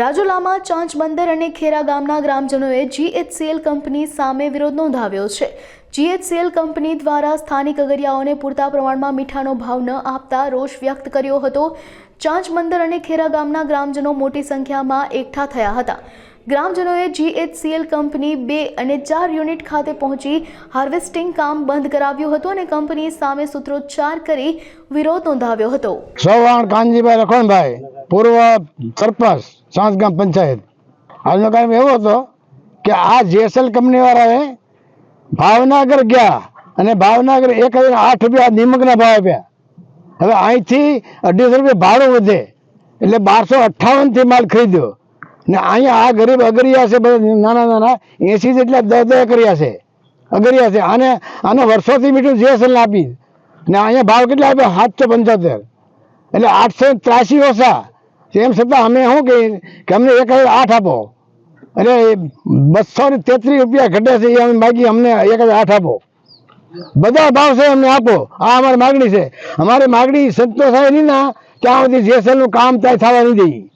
રાજુલામાં ચાંચ બંદર અને ખેરા ગામના ગ્રામજનોએ જીએચસીએલ કંપની સામે વિરોધ નોંધાવ્યો છે. જીએચસીએલ કંપની દ્વારા સ્થાનિક અગરિયાઓને પૂરતા પ્રમાણમાં મીઠાનો ભાવ ન આપતા રોષ વ્યક્ત કર્યો હતો. ચાંચ બંદર અને ખેરા ગામના ગ્રામજનો મોટી સંખ્યામાં એકઠા થયા હતા. ગ્રામજનોએ જીએચસીએલ કંપની બે અને ચાર યુનિટ ખાતે પહોંચી હાર્વેસ્ટિંગ કામ બંધ કરાવ્યું હતું અને કંપની સામે સૂત્રોચ્ચાર કરી વિરોધ નોંધાવ્યો હતો. ચૌહાણ કાનજીભાઈ લખણભાઈ પૂર્વ સરપંચ સાંસગામ પંચાયત. આજનો કામ એવો હતો કે આ જેસલ કંપનીવાળાએ ભાવનગર ગયા અને ભાવનગર એક હજાર આઠ રૂપિયા નિમકના ભાવ આપ્યા. હવે અહીંથી અઢીસો રૂપિયા ભાડું વધે. એટલે બારસો અઠ્ઠાવનથી માલ ખરીદ્યો. ને અહીંયા આ ગરીબ અગરિયા છે, બધા નાના નાના, એસી જેટલા દર દસ કર્યા છે, અગરિયા છે. આને આને વર્ષોથી મીઠું જેસલ આપી. ને અહીંયા ભાવ કેટલા આપ્યા? સાતસો પંચોતેર. એટલે આઠસો ત્રાસી ઓછા. એમ છતાં અમે શું કહીએ? કે અમને એક હજાર આઠ આપો. એટલે બસો ને તેત્રીસ રૂપિયા ઘટે છે, એ અમે માગી અમને એક હજાર આઠ આપો. બધા ભાવ છે અમને આપો. આ અમારી માગણી છે. અમારી માગણી સંતોષાય નહીં ના ત્યાં સુધી જેસલનું કામ ત્યાં થવા નહીં દઈએ.